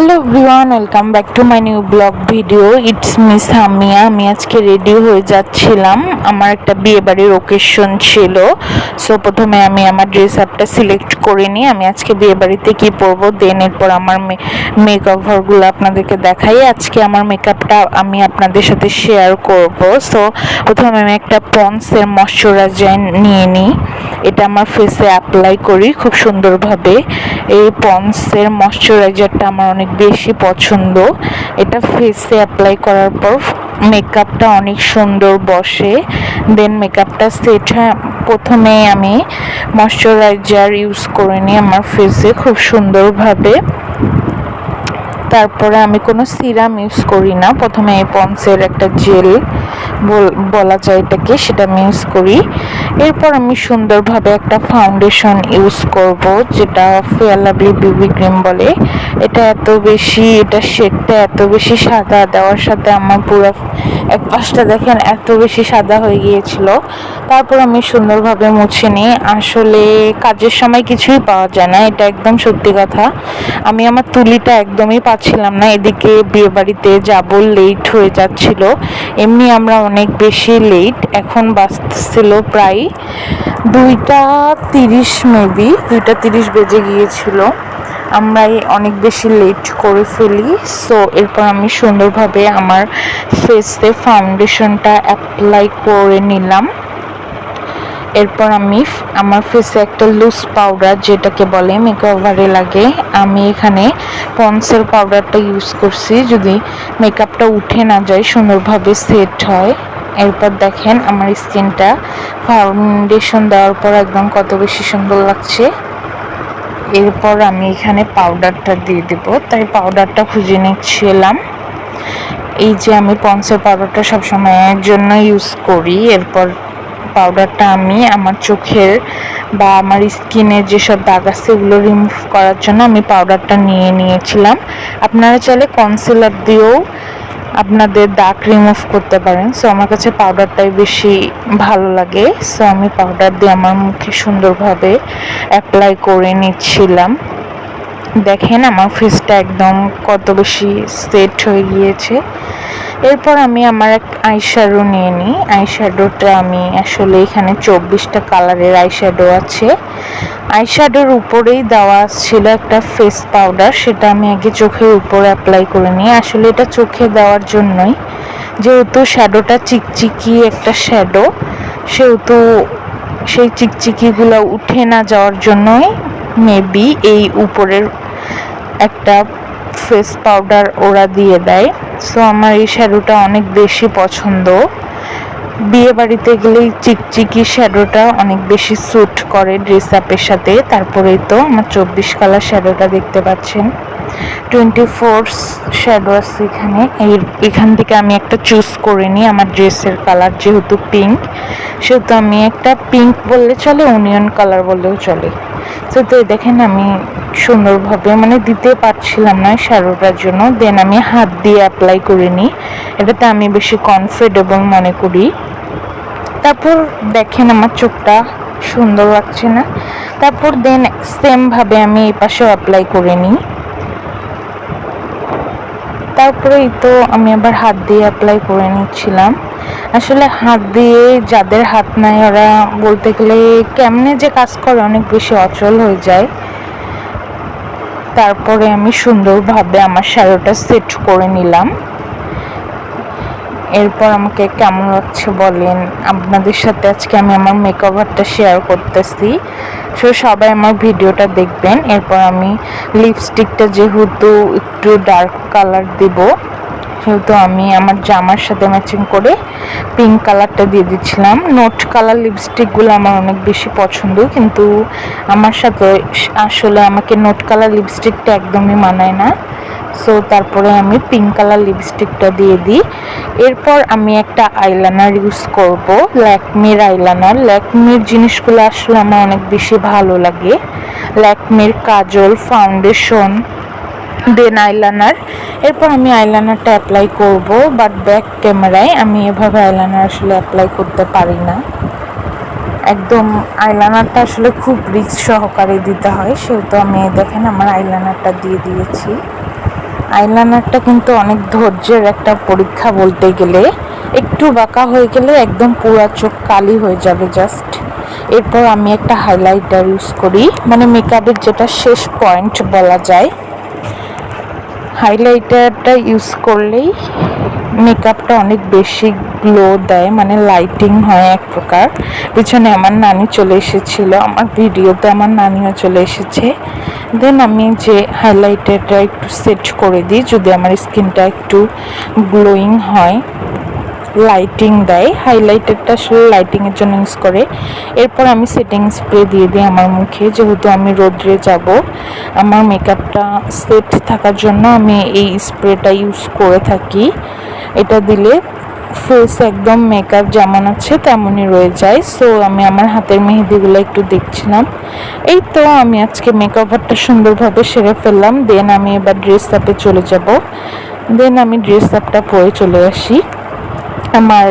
Hello everyone welcome back to my new blog video it's miss Hamia আমি আজকে ready হয়ে যাচ্ছিলাম। আমার একটা বিয়ে বাড়ির ওকেশন ছিল। সো প্রথমে আমি আমার ড্রেস আপটা সিলেক্ট করে নিই। আমি আজকে বিয়ে বাড়িতে কী পরবো? দেন এরপর আমার মেকওভারগুলো আপনাদেরকে দেখাই। আজকে আমার মেকআপটা আমি আপনাদের সাথে শেয়ার করব। সো প্রথমে আমি একটা পন্সের ময়শ্চারাইজার নিয়ে নিই। এটা আমার ফেসে অ্যাপ্লাই করি খুব সুন্দরভাবে। এই পন্সের ময়শ্চারাইজারটা আমার অনেক বেশি পছন্দ। এটা ফেসে অ্যাপ্লাই করার পর মেকআপটা অনেক সুন্দর বসে। দেন মেকআপটা সেট হয়, প্রথমে আমি ময়শ্চারাইজার ইউজ করে নিই আমার ফেসে খুব সুন্দরভাবে। তারপরে আমি কোনো সিরাম ইউজ করি না। প্রথমে এই পন্সের একটা জেল বলা যায় এটাকে, সেটা আমি ইউজ করি। এরপর আমি সুন্দরভাবে একটা ফাউন্ডেশন ইউজ করব, যেটা ফেয়ার লাভলি বিবি ক্রিম বলে। এটা এত বেশি, এটা শেডটা এত বেশি সাদা, দেওয়ার সাথে আমার পুরো এক পাশটা দেখেন এত বেশি সাদা হয়ে গিয়েছিল। তারপর আমি সুন্দরভাবে মুছে নিই আসলে কাজের সময় কিছুই পাওয়া যায় না, এটা একদম সত্যি কথা। আমি আমার তুলিটা একদমই পাচ্ছিলাম না, এদিকে বিয়ে বাড়িতে যাব লেট হয়ে যাচ্ছিল, এমনি আমরা অনেক বেশি লেট এখন বাঁচছিল প্রায় দুইটা তিরিশ মেবি দুইটা তিরিশ বেজে গিয়েছিল। আমরাই অনেক বেশি লেট করে ফেলি সো এরপর আমি সুন্দরভাবে আমার ফেসে ফাউন্ডেশনটা অ্যাপ্লাই করে নিলাম। এরপর আমি আমার ফেসে একটা লুজ পাউডার যেটাকে বলে মেকওভারে লাগে। আমি এখানে পন্সের পাউডারটা ইউজ করছি যদি মেকআপটা উঠে না যায়, সুন্দরভাবে সেট হয়। এরপর দেখেন আমার স্কিনটা ফাউন্ডেশন দেওয়ার পর একদম কত বেশি সুন্দর লাগছে। এরপর আমি এখানে পাউডারটা দিয়ে দেব। তাই পাউডারটা খুঁজে নিচ্ছিলাম এই যে আমি পন্সের পাউডারটা সবসময়ের জন্য ইউজ করি। এরপর পাউডারটা আমি আমার চোখের বা আমার স্কিনের যেসব দাগ আছে ওগুলো রিমুভ করার জন্য আমি পাউডারটা নিয়ে নিয়েছিলাম। আপনারা চাইলে কনসিলার দিয়েও আপনাদের দাগ রিমুভ করতে পারেন। সো আমার কাছে পাউডারটাই বেশি ভালো লাগে। সো আমি পাউডার দিয়ে আমার মুখে সুন্দরভাবে অ্যাপ্লাই করে নিচ্ছিলাম। দেখেন আমার ফেসটা একদম কত বেশি সেট হয়ে গিয়েছে। এরপর আমি আমার এক আইশ্যাডো নিয়ে নিই। আইশ্যাডোটা আমি আসলে এখানে চব্বিশটা কালারের আইশ্যাডো আছে। আইশ্যাডোর উপরেই দেওয়া ছিল একটা ফেস পাউডার সেটা আমি আগে চোখের উপরে অ্যাপ্লাই করে নিই। আসলে এটা চোখে দেওয়ার জন্যই। যেহেতু শ্যাডোটা চিকচিকি একটা শ্যাডো সেহেতু সেই চিকচিকিগুলো উঠে না যাওয়ার জন্যই মেবি এই উপরের একটা ফেস পাউডার ওরা দিয়ে দেয়। সো আমার এই শ্যাডোটা অনেক বেশি পছন্দ। বিয়ে বাড়িতে গেলেই চিকচিকি শ্যাডোটা অনেক বেশি স্যুট করে ড্রেস আপের সাথে। তারপরেই তো আমার চব্বিশ কালার শ্যাডোটা দেখতে পাচ্ছেন। টোয়েন্টি ফোর শ্যাডো আছে এখানে। এই, এখান থেকে আমি একটা চুজ করে নিই আমার ড্রেসের কালার যেহেতু পিঙ্ক সেহেতু আমি একটা পিঙ্ক বললে চলে অনিয়ন কালার বললেও চলে। তো দেখেন আমি সুন্দরভাবে মানে দিতে পারছিলাম না সারোটার জন্য। দেন আমি হাত দিয়ে অ্যাপ্লাই করে নিই। এটাতে আমি বেশি কমফোর্টেবল মনে করি। তারপর দেখেন আমার চোখটা সুন্দর লাগছে না। তারপর দেন সেমভাবে আমি এই পাশেও অ্যাপ্লাই করে নিই। তারপরেই তো আমি আবার হাত দিয়ে অ্যাপ্লাই করে নিচ্ছিলাম। আসলে হাত দিয়ে যাদের হাত নাই, ওরা বলতে গেলে কেমনে যে কাজ করে অনেক বেশি অচল হয়ে যায়। তারপরে আমি সুন্দরভাবে আমার শ্যালোটা সেট করে নিলাম। এরপর আমাকে কেমন লাগছে বলেন? আপনাদের সাথে আজকে আমি আমার মেকওভারটা শেয়ার করতেছি। সো সবাই আমার ভিডিওটা দেখবেন। এরপর আমি লিপস্টিকটা যেহেতু একটু ডার্ক কালার দেব, সেহেতু আমি আমার জামার সাথে ম্যাচিং করে পিঙ্ক কালারটা দিয়ে দিচ্ছিলাম। নোট কালার লিপস্টিকগুলো আমার অনেক বেশি পছন্দ, কিন্তু আমার সাথে আসলে আমাকে নোট কালার লিপস্টিকটা একদমই মানায় না। সো তারপরে আমি পিঙ্ক কালার লিপস্টিকটা দিয়ে দিই। এরপর আমি একটা আইলাইনার ইউজ করব ল্যাকমির আইলাইনার ল্যাকমির জিনিসগুলো আসলে আমার অনেক বেশি ভালো লাগে। ল্যাকমির কাজল ফাউন্ডেশন দেন আইলাইনার এরপর আমি আইলাইনারটা অ্যাপ্লাই করব বাট ব্যাক ক্যামেরায় আমি এভাবে আইলাইনার আসলে অ্যাপ্লাই করতে পারি না। একদম আইলাইনারটা আসলে খুব রিক্স সহকারে দিতে হয়, সেহেতু আমি, দেখেন, আমার আইলাইনারটা দিয়ে দিয়েছি। আইলাইনারটা কিন্তু অনেক ধৈর্যের একটা পরীক্ষা বলতে গেলে। একটু বাঁকা হয়ে গেলে একদম পুরা চোখ কালি হয়ে যাবে জাস্ট এরপর আমি একটা হাইলাইটার ইউজ করি। মানে মেকআপের যেটা শেষ পয়েন্ট বলা যায়। হাইলাইটারটা ইউজ করলেই মেকআপটা অনেক বেশি গ্লো দেয় মানে লাইটিং হয় এক প্রকার। পিছনে আমার নানি চলে এসেছিল, আমার ভিডিওতে আমার নানিও চলে এসেছে। দেন আমি যে হাইলাইটারটা একটু সেট করে দিই, যদি আমার স্কিনটা একটু গ্লোয়িং হয় লাইটিং দেয়। হাইলাইটারটা আসলে লাইটিংয়ের জন্য ইউজ করে। এরপর আমি সেটিং স্প্রে দিয়ে দিই আমার মুখে। যেহেতু আমি রোদ্রে যাব, আমার মেকআপটা সেট থাকার জন্য আমি এই স্প্রেটা ইউজ করে থাকি। এটা দিলে ফেস একদম মেকআপ যেমন আছে তেমনই রয়ে যায়। সো আমি আমার হাতের মেহেদিগুলো একটু দেখছিলাম। এই তো আমি আজকে মেকআপটা সুন্দরভাবে সেরে ফেললাম। দেন আমি এবার ড্রেস আপে চলে যাব। দেন আমি ড্রেস আপটা পরে চলে আসি। আমার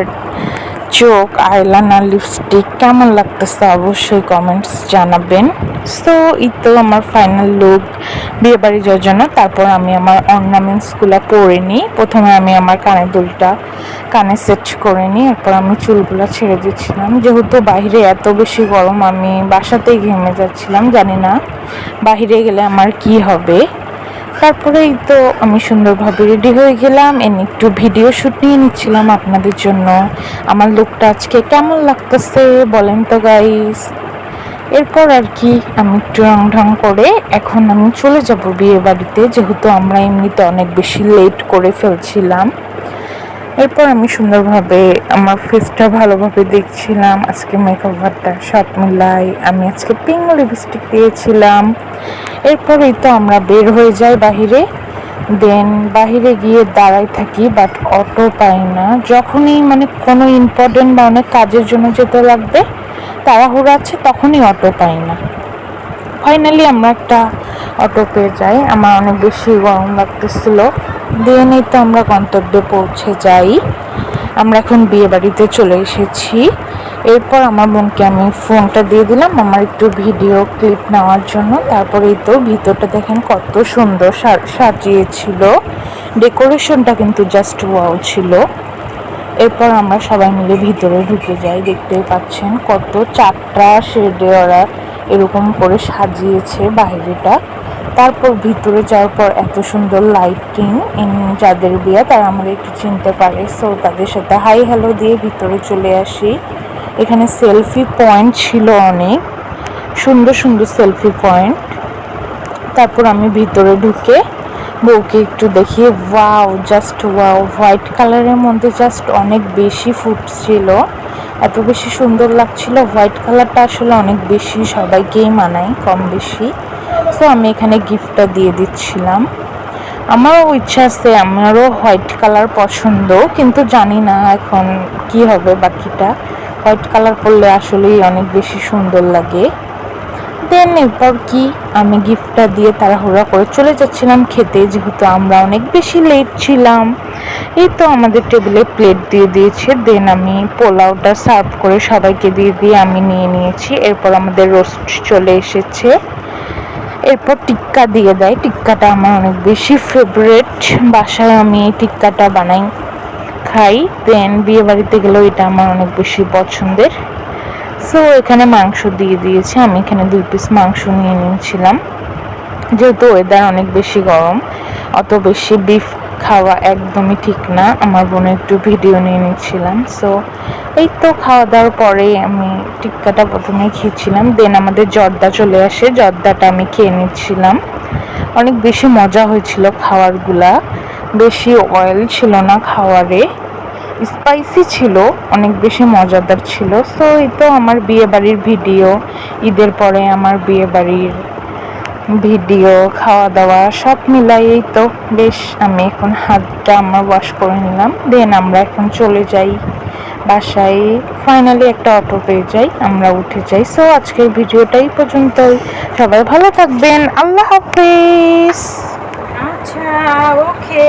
চোখ আইলাইনার লিপস্টিক কেমন লাগতেছে অবশ্যই কমেন্টস জানাবেন। সো এই তো আমার ফাইনাল লুক বিয়ে বাড়ি যাওয়ার জন্য। তারপর আমি আমার অর্নামেন্টসগুলো পরে নিই। প্রথমে আমি আমার কানের দুলটা কানে সেট করে নিই। এরপর আমি চুলগুলো ছেড়ে দিচ্ছিলাম। যেহেতু বাইরে এত বেশি গরম, আমি বাসাতেই ঘেমে যাচ্ছিলাম, জানি না। বাইরে গেলে আমার কি হবে? তারপরেই তো আমি সুন্দরভাবে রেডি হয়ে গেলাম। এনে একটু ভিডিও শ্যুট নিয়ে নিচ্ছিলাম আপনাদের জন্য। আমার লুকটা আজকে কেমন লাগতেছে বলেন তো গাইস এরপর আর কি আমি একটু রং ঢং করে এখন আমি চলে যাব বিয়ে বাড়িতে যেহেতু আমরা এমনিতে অনেক বেশি লেট করে ফেলছিলাম। এরপর আমি সুন্দরভাবে আমার ফেসটা ভালোভাবে দেখছিলাম। আজকে মেকওভারটা সব মিলাই আমি আজকে পিঙ্ক লিপস্টিক দিয়েছিলাম এরপরেই তো আমরা বের হয়ে যাই বাহিরে। দেন বাহিরে গিয়ে দাঁড়াই থাকি বাট অটো পাই না। যখনই মানে কোনো ইম্পর্টেন্ট বা অনেক কাজের জন্য যেতে লাগবে, তাড়াহুড়ো আছে, তখনই অটো পাই না। ফাইনালি আমরা একটা অটো পেয়ে যাই। আমার অনেক বেশি গরম লাগতেছিল। দেন এই তো আমরা গন্তব্যে পৌঁছে যাই। আমরা এখন বিয়ে বাড়িতে চলে এসেছি। এরপর আমার বোনকে আমি ফোনটা দিয়ে দিলাম। আমার একটু ভিডিও ক্লিপ নেওয়ার জন্য। তারপরেই তো ভিতরটা দেখেন কত সুন্দর সাজিয়েছিল। ডেকোরেশনটা কিন্তু জাস্ট ওয়াও ছিল। এরপর আমরা সবাই মিলে ভিতরে ঢুকে যাই। দেখতেই পাচ্ছেন কত চারটা শেডে ওরা এরকম করে সাজিয়েছে বাইরেটা। তারপর ভিতরে যাওয়ার পর এত সুন্দর লাইটিং যাদের বিয়ে তারা আমাদের একটু চিনতে পারে। সো তাদের সাথে হাই হ্যালো দিয়ে ভিতরে চলে আসি। এখানে সেলফি পয়েন্ট ছিল অনেক। সুন্দর সুন্দর সেলফি পয়েন্ট। তারপর আমি ভিতরে ঢুকে বউকে একটু দেখিয়ে, ওয়াও, জাস্ট ওয়াও। হোয়াইট কালারের মধ্যে জাস্ট অনেক বেশি ফুটছিল এত বেশি সুন্দর লাগছিল। হোয়াইট কালারটা আসলে অনেক বেশি সবাইকেই মানায়, কম বেশি। সো আমি এখানে গিফটটা দিয়ে দিচ্ছিলাম। আমারও ইচ্ছা আছে, আমারও হোয়াইট কালার পছন্দ, কিন্তু জানি না এখন কি হবে বাকিটা। হোয়াইট কালার পরলে আসলেই অনেক বেশি সুন্দর লাগে। দেন এরপর কি? আমি গিফটটা দিয়ে তাড়াহুড়া করে চলে যাচ্ছিলাম খেতে, যেহেতু আমরা অনেক বেশি লেট ছিলাম। এই তো আমাদের টেবিলে প্লেট দিয়ে দিয়েছে। দেন আমি পোলাওটা সার্ভ করে সবাইকে দিয়ে দিয়ে আমি নিয়ে নিয়েছি। এরপর আমাদের রোস্ট চলে এসেছে। এরপর টিক্কা দিয়ে দেয়। টিক্কাটা আমার অনেক বেশি ফেভারেট বাসায় আমি এই টিক্কাটা বানাই। খাই দেন বিয়ে বাড়িতে গেলেও এটা আমার অনেক বেশি পছন্দের। সো এখানে মাংস দিয়ে দিয়েছে। আমি এখানে দুই পিস মাংস নিয়ে নিয়েছিলাম। যেহেতু ওয়েদার অনেক বেশি গরম, অত বেশি বিফ খাওয়া একদমই ঠিক না। আমার বোনের একটু ভিডিও নিয়ে নিচ্ছিলাম সো এই তো খাওয়া দাওয়ার পরে আমি টিক্কাটা প্রথমে খেয়েছিলাম। দেন আমাদের জর্দা চলে আসে। জর্দাটা আমি খেয়ে নিচ্ছিলাম। অনেক বেশি মজা হয়েছিল খাওয়ারগুলা। বেশি অয়েল ছিল না খাওয়ারে স্পাইসি ছিল, অনেক বেশি মজাদার ছিল। সো এই তো আমার বিয়ে বাড়ির ভিডিও ঈদের পরে আমার বিয়ে বাড়ির ভিডিও খাওয়া দাওয়া সব মিলাইয়েই তো। বেশ, আমি এখন হাতটা আমার ওয়াশ করে নিলাম দেন আমরা এখন চলে যাই বাসায়। ফাইনালি একটা অটো পেয়ে যাই, আমরা উঠে যাই। সো আজকের ভিডিওটাই পর্যন্তই। সবাই ভালো থাকবেন, আল্লাহ হাফেজ। আচ্ছা ওকে